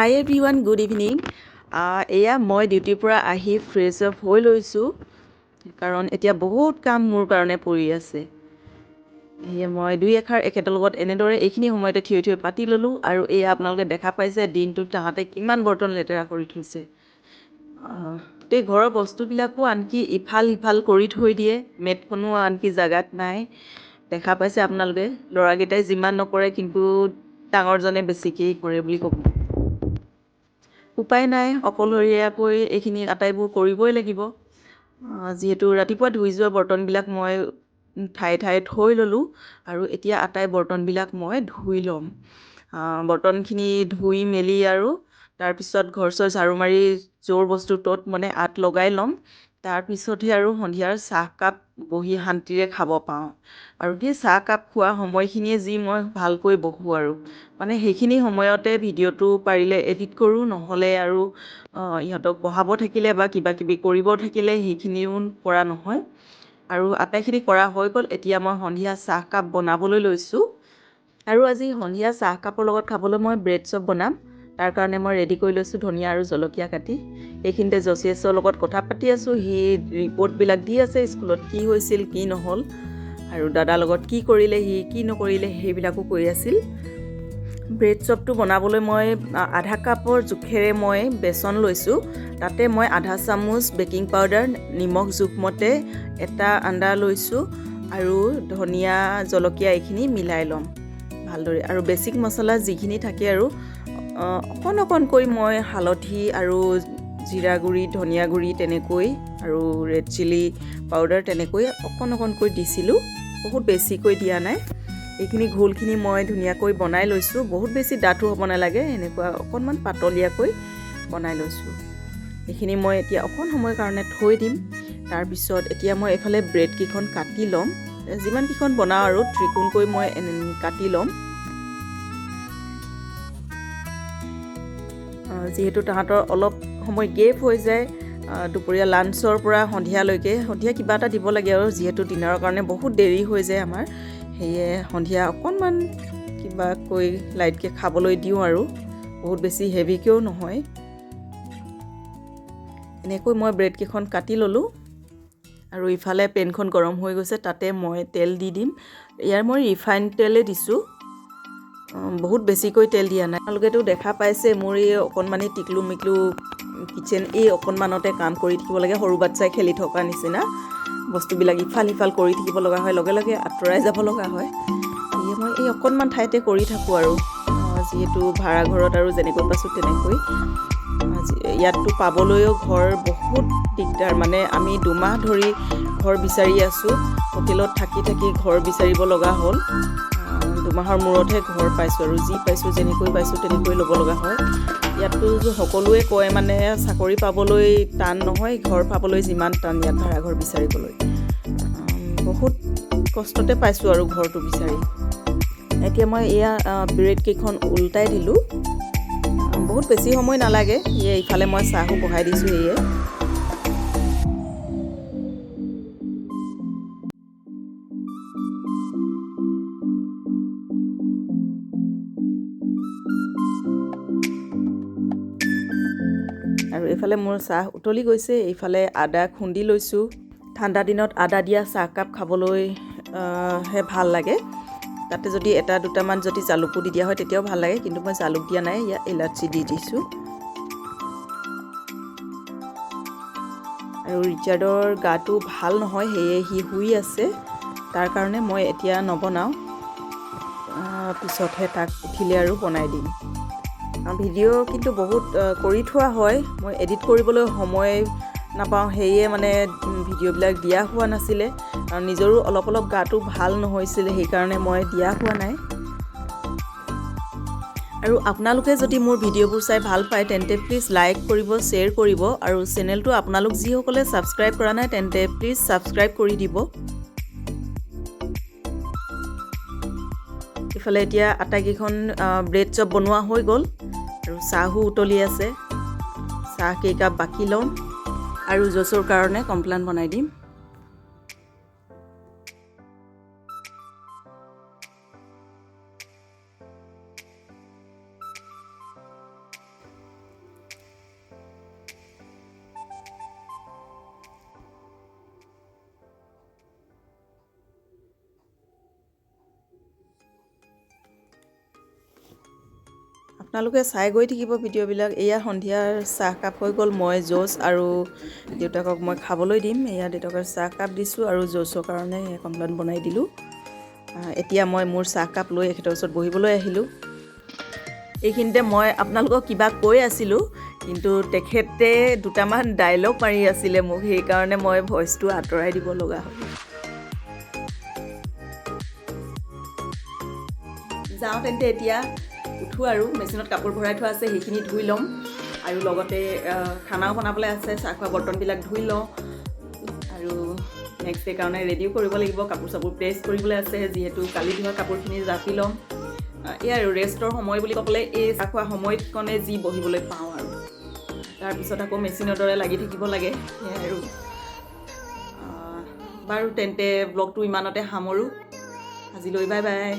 হাই everyone good evening এয়া মই ডিউটিৰ পৰা আহি ফ্ৰেছ আপ হৈ লৈছোঁ কাৰণ এতিয়া বহুত কাম মোৰ কাৰণে পৰি আছে। মই দুই এষাৰ এখেতৰ লগত এনেদৰে এইখিনি সময়তে থিয় থিয় পাতি ল'লোঁ আৰু এয়া আপোনালোকে দেখা পাইছে দিনটোত তাহাঁতে কিমান বৰ্তন লেতেৰা কৰি থৈছে। গোটেই ঘৰৰ বস্তুবিলাকো আনকি ইফাল সিফাল কৰি থৈ দিয়ে মেটখনো আনকি জেগাত নাই। দেখা পাইছে আপোনালোকে ল'ৰাকেইটাই যিমান নকৰে কিন্তু ডাঙৰজনে বেছিকেই কৰে বুলি ক'ব। উপায় নাই অকলশৰীয়াকৈ এইখিনি আটাইবোৰ কৰিবই লাগিব। যিহেতু ৰাতিপুৱা ধুই যোৱা বৰ্তনবিলাক মই ঠায়ে ঠায়ে থৈ ল'লোঁ আৰু এতিয়া আটাই বৰ্তনবিলাক মই ধুই ল'ম। বৰ্তনখিনি ধুই মেলি আৰু তাৰপিছত ঘৰ চৰ ঝাৰু মাৰি য'ৰ বস্তু ত'ত মানে আঁত লগাই ল'ম। তাৰপিছতহে আৰু সন্ধিয়াৰ চাহকাপ বহি শান্তিৰে খাব পাওঁ। আৰু সেই চাহকাপ খোৱা সময়খিনিয়ে যি মই ভালকৈ বহোঁ আৰু। মানে সেইখিনি সময়তে ভিডিঅ'টো পাৰিলে এডিট কৰোঁ নহ'লে আৰু ইহঁতক পঢ়াব থাকিলে বা কিবা কিবি কৰিব থাকিলে সেইখিনিও কৰা নহয়। আৰু আটাইখিনি কৰা হৈ গ'ল এতিয়া মই সন্ধিয়া চাহকাপ বনাবলৈ লৈছোঁ। আৰু আজি সন্ধিয়া চাহকাপৰ লগত খাবলৈ মই ব্ৰেড চপ বনাম। তাৰ কাৰণে মই ৰেডি কৰি লৈছোঁ ধনিয়া আৰু জলকীয়া কাটি। এইখিনিতে জচিয়াছৰ লগত কথা পাতি আছোঁ সি ৰিপৰ্টবিলাক দি আছে স্কুলত কি হৈছিল কি নহ'ল। আৰু দাদাৰ লগত কি কৰিলে সি কি নকৰিলে সেইবিলাকো কৈ আছিল। ব্ৰেড চপটো বনাবলৈ মই আধা কাপৰ জোখেৰে মই বেচন লৈছোঁ। তাতে মই আধা চামুচ বেকিং পাউডাৰ নিমখ জোখমতে এটা আন্দা লৈছোঁ আৰু ধনিয়া জলকীয়া এইখিনি মিলাই ল'ম। ভালদৰে। আৰু বেছিক মছলা যিখিনি থাকে আৰু অকণ অকণকৈ মই হালধি আৰু জিৰা গুড়ি ধনিয়া গুড়ি তেনেকৈ আৰু ৰেড চিলি পাউডাৰ তেনেকৈ অকণ অকণকৈ দিছিলোঁ। বহুত বেছিকৈ দিয়া নাই। এইখিনি ঘোলখিনি মই ধুনীয়াকৈ বনাই লৈছোঁ। বহুত বেছি ডাঠো হ'ব নালাগে এনেকুৱা অকণমান পাতলীয়াকৈ বনাই লৈছোঁ। এইখিনি মই এতিয়া অকণ সময়ৰ কাৰণে থৈ দিম। তাৰপিছত এতিয়া মই এইফালে ব্ৰেডকেইখন কাটি ল'ম। যিমানকেইখন বনাওঁ আৰু ত্ৰিকোণকৈ মই কাটি ল'ম। যিহেতু তাহাঁতৰ অলপ সময় গেপ হৈ যায় দুপৰীয়া লাঞ্চৰ পৰা সন্ধিয়ালৈকে সন্ধিয়া কিবা এটা দিব লাগে আৰু যিহেতু ডিনাৰৰ কাৰণে বহুত দেৰি হৈ যায় আমাৰ সেয়ে সন্ধিয়া অকণমান কিবাকৈ লাইটকৈ খাবলৈ দিওঁ আৰু বহুত বেছি হেভিকৈও নহয়। এনেকৈ মই ব্ৰেডকেইখন কাটি ল'লোঁ আৰু ইফালে পেনখন গৰম হৈ গৈছে তাতে মই তেল দি দিম। ইয়াৰ মই ৰিফাইন তেলেই দিছোঁ। বহুত বেছিকৈ তেল দিয়া নাই। আপোনালোকেতো দেখা পাইছে মোৰ এই অকণমানি টিকলু মিকলু কিটচেন এই অকণমানতে কাম কৰি থাকিব লাগে সৰু বাচ্ছাই খেলি থকা নিচিনা। বস্তুবিলাক ইফাল সিফাল কৰি থাকিব লগা হয় লগে লগে আঁতৰাই যাব লগা হয়। মই এই অকণমান ঠাইতে কৰি থাকোঁ আৰু। যিহেতু ভাড়া ঘৰত আৰু যেনেকৈ পাইছোঁ তেনেকৈ। ইয়াততো পাবলৈও ঘৰ বহুত দিগদাৰ মানে আমি দুমাহ ধৰি ঘৰ বিচাৰি আছোঁ। হোটেলত থাকি থাকি ঘৰ বিচাৰিব লগা হ'ল। দুমাহৰ মূৰতহে ঘৰ পাইছোঁ আৰু যি পাইছোঁ যেনেকৈ পাইছোঁ তেনেকৈ ল'ব লগা হয়। ইয়াততো সকলোৱে কয় মানে চাকৰি পাবলৈ টান নহয় ঘৰ পাবলৈ যিমান টান ইয়াত ভাড়াঘৰ বিচাৰিবলৈ। বহুত কষ্টতে পাইছোঁ আৰু ঘৰটো বিচাৰি। এতিয়া মই এয়া ব্ৰেডকেইখন ওলটাই দিলোঁ। বহুত বেছি সময় নালাগে ইয়ে ইফালে মই চাহো বহাই দিছোঁ এয়ে। আৰু এইফালে মোৰ চাহ উতলি গৈছে এইফালে আদা খুন্দি লৈছোঁ। ঠাণ্ডা দিনত আদা দিয়া চাহকাপ খাবলৈ হে ভাল লাগে। তাতে যদি এটা দুটামান যদি জালুকো দি দিয়া হয় তেতিয়াও ভাল লাগে কিন্তু মই জালুক দিয়া নাই ইয়াত ইলাচি দি দিছোঁ। আৰু ৰিচাৰ্ডৰ গাটো ভাল নহয় সেয়ে সি শুই আছে। তাৰ কাৰণে মই এতিয়া নবনাওঁ। পিছতহে তাক উঠিলে আৰু বনাই দিম। ভিডিঅ' কিন্তু বহুত কৰি থোৱা হয়। মই এডিট কৰিবলৈ সময় নাপাওঁ সেয়ে মানে ভিডিঅ'বিলাক দিয়া হোৱা নাছিলে। আৰু নিজৰো অলপ অলপ গাটো ভাল নহৈছিলে সেইকাৰণে মই দিয়া হোৱা নাই। আৰু আপোনালোকে যদি মোৰ ভিডিঅ'বোৰ চাই ভাল পায় তেন্তে প্লিজ লাইক কৰিব শ্বেয়াৰ কৰিব। আৰু চেনেলটো আপোনালোক যিসকলে ছাবস্ক্ৰাইব কৰা নাই তেন্তে প্লিজ ছাবস্ক্ৰাইব কৰি দিব। ইফালে এতিয়া আটাইকেইখন ব্ৰেড চপ বনোৱা হৈ গ'ল। আৰু চাহো উতলি আছে। চাহ কেইকাপ বাকি ল'ম আৰু জচৰ কাৰণে কমপ্লেন বনাই দিম। আপোনালোকে চাই গৈ থাকিব ভিডিঅ'বিলাক। এয়া সন্ধিয়াৰ চাহকাপ হৈ গ'ল। মই জ'চ আৰু দেউতাকক মই খাবলৈ দিম। এয়া দেউতাকক চাহকাপ দিছোঁ আৰু জ'চৰ কাৰণে কমপ্লেইন বনাই দিলোঁ। এতিয়া মই মোৰ চাহকাপ লৈ এখেতৰ ওচৰত বহিবলৈ আহিলোঁ। এইখিনিতে মই আপোনালোকক কিবা কৈ আছিলোঁ কিন্তু তেখেতে দুটামান ডাইলগ মাৰি আছিলে মোক। সেইকাৰণে মই ভইচটো আঁতৰাই দিব লগা হ'ল। যাওঁ তেন্তে এতিয়া। উঠোঁ আৰু মেচিনত কাপোৰ ভৰাই থোৱা আছে সেইখিনি ধুই ল'ম। আৰু লগতে খানাও বনাবলৈ আছে চাহ খোৱা বৰ্তনবিলাক ধুই লওঁ। আৰু নেক্সট ডে কাৰণে ৰেডিও কৰিব লাগিব কাপোৰ চাপোৰ প্ৰেছ কৰিবলৈ আছে যিহেতু কালি ধোৱা কাপোৰখিনি জাপি ল'ম। এয়া আৰু ৰেষ্টৰ সময় বুলি ক'বলৈ এই চাহ খোৱা সময়কণে যি বহিবলৈ পাওঁ আৰু। তাৰপিছত আকৌ মেচিনৰ দৰে লাগি থাকিব লাগে সেয়াই আৰু। বাৰু তেন্তে ব্লগটো ইমানতে সামৰোঁ। আজিলৈ বাই বাই